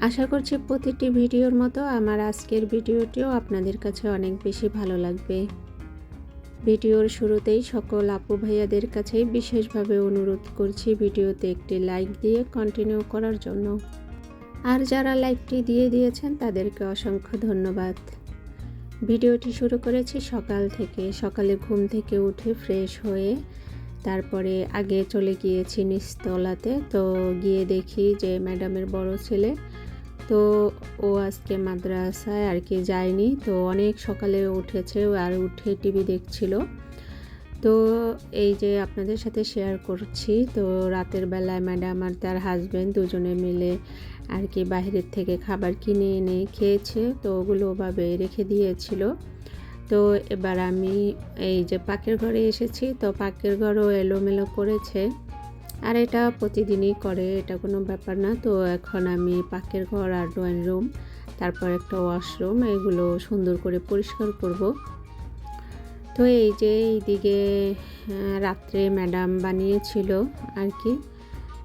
আশা করছি প্রতিটি ভিডিওর মতো আমার আজকের ভিডিওটিও আপনাদের কাছে অনেক বেশি ভালো লাগবে। ভিডিওর শুরুতেই সকল আপু ভাইয়াদের কাছেই বিশেষভাবে অনুরোধ করছি ভিডিওতে একটি লাইক দিয়ে কন্টিনিউ করার জন্য। আর যারা লাইকটি দিয়ে দিয়েছেন তাদেরকে অসংখ্য ধন্যবাদ। ভিডিওটি শুরু করেছি সকাল থেকে। সকালে ঘুম থেকে উঠে ফ্রেশ হয়ে তারপরে আগে চলে গিয়েছি নিচতলাতে। তো গিয়ে দেখি যে ম্যাডামের বড় ছেলে তো ও আজকে মাদ্রাসায় আর কি যায়নি। তো অনেক সকালে উঠেছে আর উঠে টিভি দেখছিল। তো এই যে আপনাদের সাথে শেয়ার করছি, তো রাতের বেলায় ম্যাডাম আর তার হাজব্যান্ড দুজনে মিলে আর কি বাহিরের থেকে খাবার কিনে এনে খেয়েছে, তো ওগুলো ওভাবে রেখে দিয়েছিল। তো এবার আমি এই যে পাকের ঘরে এসেছি, তো পাকের ঘরও এলোমেলো করেছে। আর এটা প্রতিদিনই করে, এটা কোনো ব্যাপার না। তো এখন আমি পাকের ঘর আর ড্রয়িং রুম, তারপর একটা ওয়াশরুম, এগুলো সুন্দর করে পরিষ্কার করব। তো এই যে এইদিকে রাত্রে ম্যাডাম বানিয়েছিল আর কি।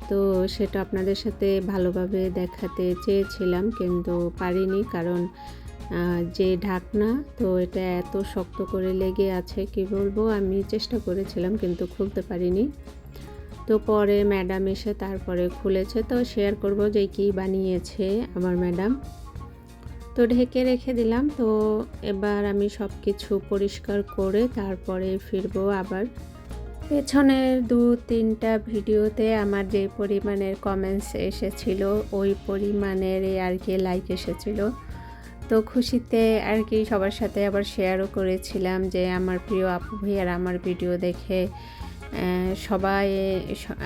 তো সেটা আপনাদের সাথে ভালোভাবে দেখাতে চেয়েছিলাম, কিন্তু পারিনি কারণ যে ঢাকনা, তো এটা এত শক্ত করে লেগে আছে, কি বলব, আমি চেষ্টা করেছিলাম কিন্তু খুলতে পারিনি। তো পরে ম্যাডাম এসে তারপরে খুলেছে। তো শেয়ার করব যে কি বানিয়েছে আমার ম্যাডাম। তো ঢেকে রেখে দিলাম। তো এবার আমি সব কিছু পরিষ্কার করে তারপরে ফিরবো আবার। পেছনের দু তিনটা ভিডিওতে আমার যে পরিমাণের কমেন্টস এসেছিল, ওই পরিমাণের আর কি লাইক এসেছিল। তো খুশিতে আর কি সবার সাথে আবার শেয়ারও করেছিলাম যে আমার প্রিয় আপু ভাইয়ার আমার ভিডিও দেখে সবাই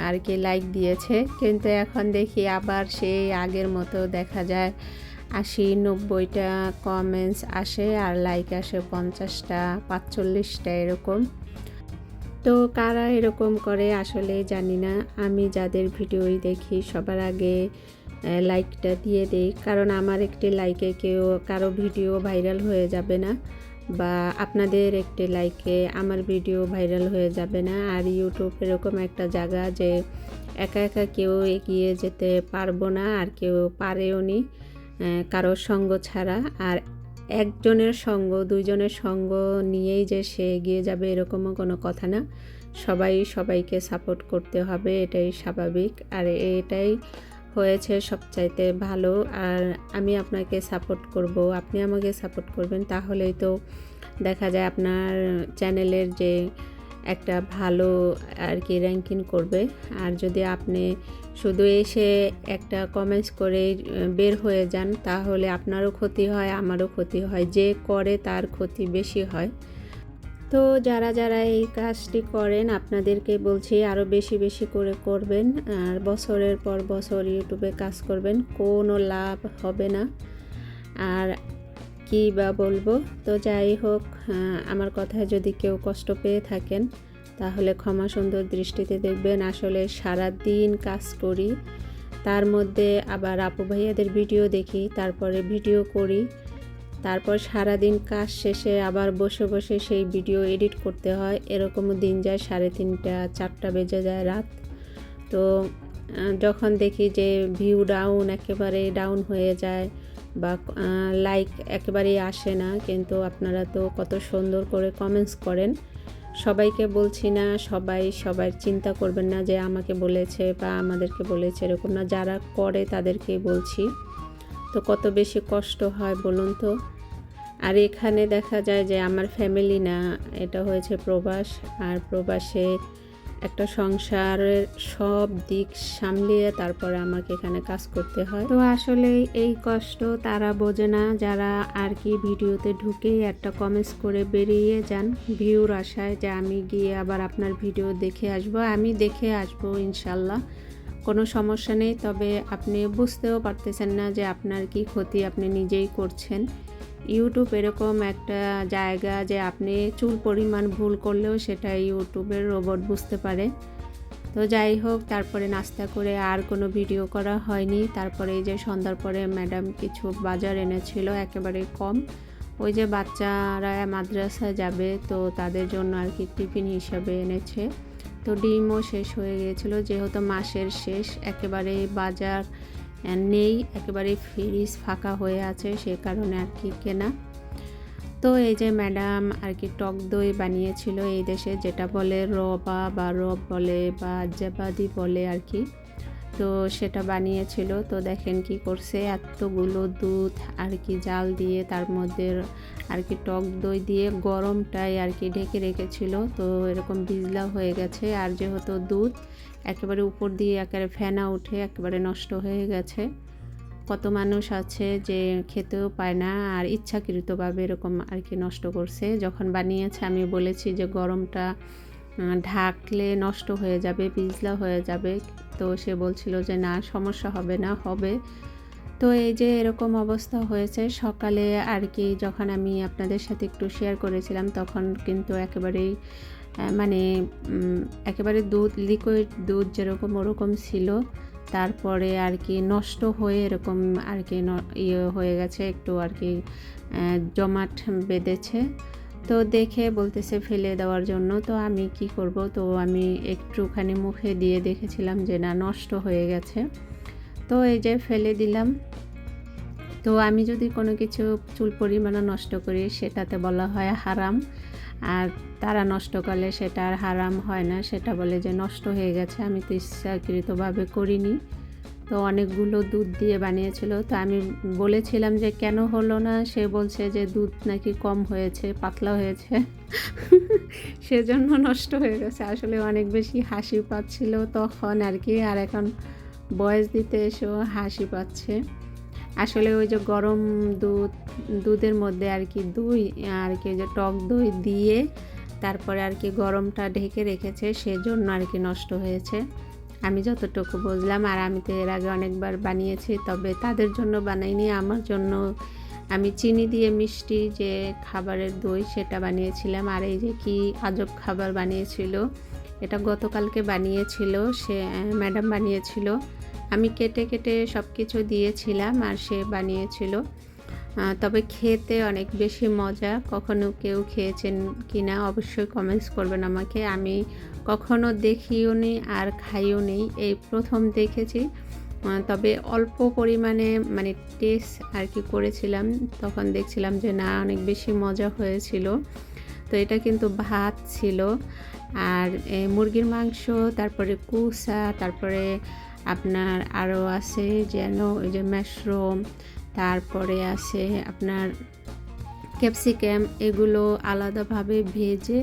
আর কি লাইক দিয়েছে। কিন্তু এখন দেখি আবার সেই আগের মতো দেখা যায় আশি নব্বইটা কমেন্টস আসে আর লাইক আসে পঞ্চাশটা, পাঁচচল্লিশটা এরকম। তো কারা এরকম করে আসলে জানি না। আমি যাদের ভিডিওই দেখি সবার আগে লাইকটা দিয়ে দিই। কারণ আমার একটি লাইকে কেউ, কারও ভিডিও ভাইরাল হয়ে যাবে না। বা আপনাদের একটি লাইকে আমার ভিডিও ভাইরাল হয়ে যাবে না। আর ইউটিউব এরকম একটা জায়গা যে একা একা কেউ এগিয়ে যেতে পারব না আর কেউ পারেও নি কারোর সঙ্গ ছাড়া। আর একজনের সঙ্গ, দুইজনের সঙ্গ নিয়েই যে সে এগিয়ে যাবে এরকমও কোনো কথা না। সবাই সবাইকে সাপোর্ট করতে হবে, এটাই স্বাভাবিক। আর এটাই হয়েছে সবচাইতে ভালো। আর আমি আপনাকে সাপোর্ট করব, আপনি আমাকে সাপোর্ট করবেন, তাহলেই তো দেখা যায় আপনার চ্যানেলের যে একটা ভালো আর কি র্যাঙ্কিং করবে। আর যদি আপনি শুধু এসে একটা কমেন্টস করে বের হয়ে যান, তাহলে আপনারও ক্ষতি হয়, আমারও ক্ষতি হয়, যে করে তার ক্ষতি বেশি হয়। তো যারা যারা এই কাজটি করেন, আপনাদেরকে বলছি আরও বেশি বেশি করে করবেন। আর বছরের পর বছর ইউটিউবে কাজ করবেন, কোনো লাভ হবে না। আর কি বা বলব? তো যাই হোক আমার কথায় যদি কেউ কষ্ট পেয়ে থাকেন, তাহলে ক্ষমা সুন্দর দৃষ্টিতে দেখবেন। আসলে সারা দিন কাজ করি, তার মধ্যে আবার আপু ভাইয়াদের ভিডিও দেখি, তারপরে ভিডিও করি। তারপর সারাদিন কাজ শেষে আবার বসে বসে সেই ভিডিও এডিট করতে হয়। এরকমও দিন যায়, সাড়ে তিনটা, চারটা বেজে যায় রাত। তো যখন দেখি যে ভিউ ডাউন একেবারে ডাউন হয়ে যায় বা লাইক একেবারেই আসে না, কিন্তু আপনারা তো কত সুন্দর করে কমেন্টস করেন। সবাইকে বলছি না, সবাই সবাই চিন্তা করবেন না যে আমাকে বলেছে বা আমাদেরকে বলেছে, এরকম না। যারা করে তাদেরকেই বলছি। তো কত বেশি কষ্ট হয় বলুন তো? আর এখানে দেখা যায় যে আমার ফ্যামিলি না, এটা হয়েছে প্রবাস। আর প্রবাসে একটা সংসারের সব দিক সামলিয়ে তারপরে আমাকে এখানে কাজ করতে হয়। তো আসলে এই কষ্ট তারা বোঝে না, যারা আর কি ভিডিওতে ঢুকেই একটা কমেন্টস করে বেরিয়ে যান। ভিউর আশায় যে আমি গিয়ে আবার আপনার ভিডিও দেখে আসব। আমি দেখে আসব ইনশাল্লাহ। কোনো সমস্যা নেই, তবে আপনি বুঝতেও পারতেছেন না যে আপনার কি ক্ষতি আপনি নিজেই করছেন। ইউটিউব এরকম একটা জায়গা যে আপনি চুল পরিমাণ ভুল করলেও সেটা ইউটিউবের রোবট বুঝতে পারে। তো যাই হোক, তারপরে নাস্তা করে আর কোনো ভিডিও করা হয়নি। তারপরে এই যে সন্ধ্যার পরে ম্যাডাম কিছু বাজার এনেছিল, একেবারে কম। ওই যে বাচ্চারা মাদ্রাসায় যাবে, তো তাদের জন্য আর কি টিফিন হিসাবে এনেছে। তো ডিমও শেষ হয়ে গিয়েছিল, যেহেতু মাসের শেষ, একেবারে বাজার নেই, একেবারে ফ্রিজ ফাঁকা হয়ে আছে, সে কারণে আর কি কেনা। তো এই যে ম্যাডাম আর কি টক দই বানিয়েছিল এই দেশে, যেটা বলে রবা বা রব বলে বা জাবাদি বলে আর কি। তো সেটা বানিয়েছিল। তো দেখেন কি করছে, এতগুলো দুধ আর কি জাল দিয়ে তার মধ্যে আর কি টক দই দিয়ে গরমটাই আর কি ঢেকে রেখেছিল। তো এরকম বিজলা হয়ে গেছে। আর যেহেতু দুধ, একেবারে উপর দিয়ে একেবারে ফেনা উঠে একেবারে নষ্ট হয়ে গেছে। কত মানুষ আছে যে খেতেও পায় না আর ইচ্ছাকৃতভাবে এরকম আর কি নষ্ট করছে। যখন বানিয়েছে, আমি বলেছি যে গরমটা ঢাকলে নষ্ট হয়ে যাবে পিজলা হয়ে যাবে। তো সে বলছিল যে, না, সমস্যা হবে না, হবে। তো এই যে এরকম অবস্থা হয়েছে, সকালে আর কি যখন আমি আপনাদের সাথে একটু শেয়ার করেছিলাম, তখন কিন্তু একেবারেই মানে একেবারে দুধ লিকুইড দুধ যেরকম ওরকম ছিল, তারপরে আর কি নষ্ট হয়ে এরকম আর কি ইয়ে হয়ে গেছে, একটু আর কি জমাট বেঁধেছে। তো দেখে বলতেছে ফেলে দেওয়ার জন্য, তো আমি কি করব? তো আমি একটুখানি মুখে দিয়ে দেখেছিলাম যে না, নষ্ট হয়ে গেছে। তো এই যে ফেলে দিলাম। তো আমি যদি কোনো কিছু চুল পরিমাণে নষ্ট করি, সেটাতে বলা হয় হারাম। আর তারা নষ্ট করলে সেটা আর হারাম হয় না, সেটা বলে যে নষ্ট হয়ে গেছে, আমি তো ইচ্ছাকৃতভাবে করিনি। তো অনেকগুলো দুধ দিয়ে বানিয়েছিল। তো আমি বলেছিলাম যে, কেন হলো না? সে বলছে যে, দুধ নাকি কম হয়েছে, পাতলা হয়েছে। সেজন্য নষ্ট হয়ে গেছে। আসলে অনেক বেশি হাসি পাচ্ছিল তখন আর কি, আর এখন বয়স দিতে এসেও হাসি পাচ্ছে। আসলে ওই যে গরম দুধ, দুধের মধ্যে আর কি দই, আর কি যে টক দই দিয়ে তারপরে আর কি গরমটা ঢেকে রেখেছে, সেজন্য আর কি নষ্ট হয়েছে। আমি যতটুকু বুঝলাম, আর আমি তো এর আগে অনেকবার বানিয়েছি, তবে তাদের জন্য বানাইনি। আমার জন্য আমি চিনি দিয়ে মিষ্টি যে খাবারের দই সেটা বানিয়েছিলাম, আর এই যে কি আজব খাবার বানিয়েছিল, এটা গতকালকে বানিয়েছিল, সে ম্যাডাম বানিয়েছিল। আমি কেটে কেটে সব কিছু দিয়েছিলাম, আর সে বানিয়েছিল। তবে খেতে অনেক বেশি মজা। কখনো কেউ খেয়েছেন কি না অবশ্যই কমেন্টস করবেন আমাকে। আমি কখনো দেখিও নি আর খাইও নেই এই প্রথম দেখেছি। তবে অল্প পরিমাণে মানে টেস্ট আর কি করেছিলাম। তখন দেখছিলাম যে না, অনেক বেশি মজা হয়েছিল। তো এটা কিন্তু ভাত ছিল। আর মুরগির মাংস, তারপরে কুসা, তারপরে আপনার আরও আছে যেন ওই যে ম্যাশরুম তারপরে আসে আপনার ক্যাপসিকাম, এগুলো আলাদাভাবে ভেজে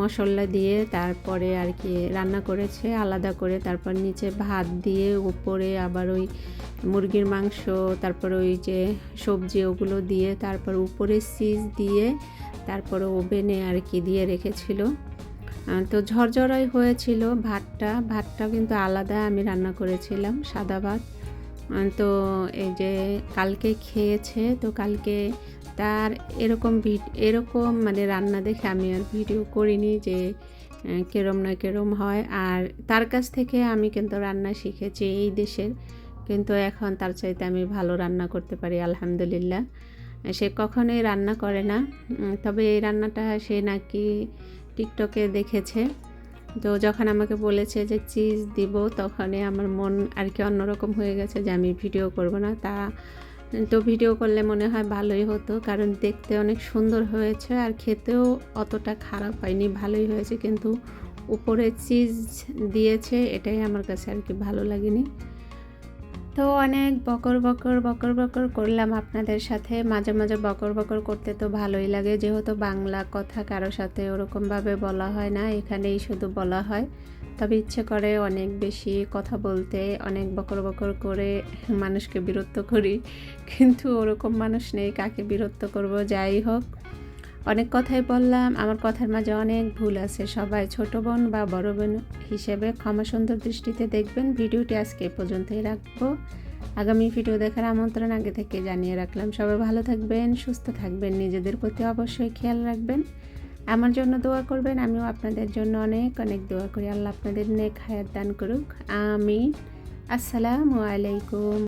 মশলা দিয়ে তারপরে আর কি রান্না করেছে, আলাদা করে তারপর নিচে ভাত দিয়ে উপরে আবার ওই মুরগির মাংস, তারপর ওই যে সবজি ওগুলো দিয়ে তারপর উপরে সিজ দিয়ে তারপর ওভেনে আর কি দিয়ে রেখেছিল। তো ঝরঝরাই হয়েছিল ভাতটা ভাতটা কিন্তু আলাদা আমি রান্না করেছিলাম, সাদা ভাত। তো এই যে কালকে খেয়েছে, তো কালকে তার এরকম এরকম মানে রান্না দেখে আমি আর ভিডিও করিনি যে কেরম না কেরম হয়। আর তার কাছ থেকে আমি কিন্তু রান্না শিখেছি এই দেশের। কিন্তু এখন তার চাইতে আমি ভালো রান্না করতে পারি, আলহামদুলিল্লাহ। সে কখনোই রান্না করে না। তবে এই রান্নাটা সে নাকি টিকটকে দেখেছে। তো যখন আমাকে বলেছে যে চিজ দিব তখনই আমার মন আর কি অন্যরকম হয়ে গেছে যে আমি ভিডিও করব না। তা, তো ভিডিও করলে মনে হয় ভালোই হতো, কারণ দেখতে অনেক সুন্দর হয়েছে আর খেতেও অতটা খারাপ হয়নি, ভালোই হয়েছে। কিন্তু উপরে চিজ দিয়েছে, এটাই আমার কাছে আর কি ভালো লাগেনি। তো অনেক বকর বকর বকর বকর করলাম আপনাদের সাথে। মাঝে মাঝে বকর বকর করতে তো ভালোই লাগে। যেহেতু বাংলা কথা কারও সাথে ওরকমভাবে বলা হয় না, এখানেই শুধু বলা হয়। তবে ইচ্ছে করে অনেক বেশি কথা বলতে, অনেক বকর বকর করে মানুষকে বিরক্ত করি। কিন্তু ওরকম মানুষ নেই, কাকে বিরক্ত করব? যাই হোক। অনেক কথাই বললাম, আমার কথার মাঝে অনেক ভুল আছে। সবাই ছোট বোন বা বড় বোন হিসেবে ক্ষমা সুন্দর দৃষ্টিতে দেখবেন। ভিডিওটি আজকে পর্যন্তই রাখব। আগামী ভিডিও দেখার আমন্ত্রণ আগে থেকে জানিয়ে রাখলাম। সবাই ভালো থাকবেন, সুস্থ থাকবেন, নিজেদের প্রতি অবশ্যই খেয়াল রাখবেন। আমার জন্য দোয়া করবেন, আমিও আপনাদের জন্য অনেক অনেক দোয়া করি। আল্লাহ আপনাদের নেক হায়াত দান করুক। আমিন। আসসালামু আলাইকুম।